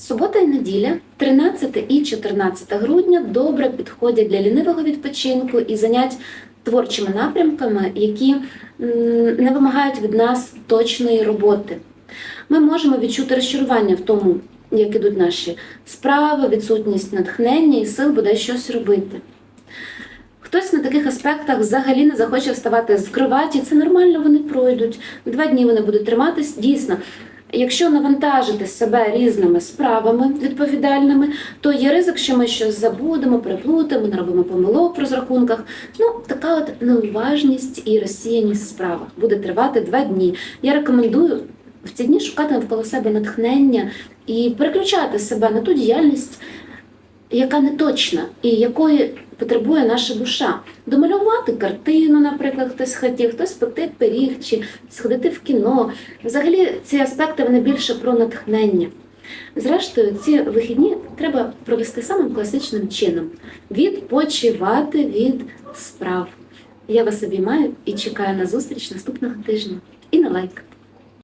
Субота і неділя, 13 і 14 грудня, добре підходять для лінивого відпочинку і занять творчими напрямками, які не вимагають від нас точної роботи. Ми можемо відчути розчарування в тому, як ідуть наші справи, відсутність натхнення і сил буде щось робити. Хтось на таких аспектах взагалі не захоче вставати з кроваті, це нормально, вони пройдуть. Два дні вони будуть триматись. Дійсно, якщо навантажити себе різними справами відповідальними, то є ризик, що ми щось забудемо, переплутаємо, наробимо помилок в розрахунках. Ну, така от неуважність і розсіяність в справах буде тривати два дні. Я рекомендую в ці дні шукати навколо себе натхнення і переключати себе на ту діяльність, яка не точна і якої потребує наша душа. Домалювати картину, наприклад, хтось хотів, хтось пекти пиріг чи сходити в кіно. Взагалі, ці аспекти вони більше про натхнення. Зрештою, ці вихідні треба провести самим класичним чином: відпочивати від справ. Я вас обіймаю і чекаю на зустріч наступного тижня. І на лайк.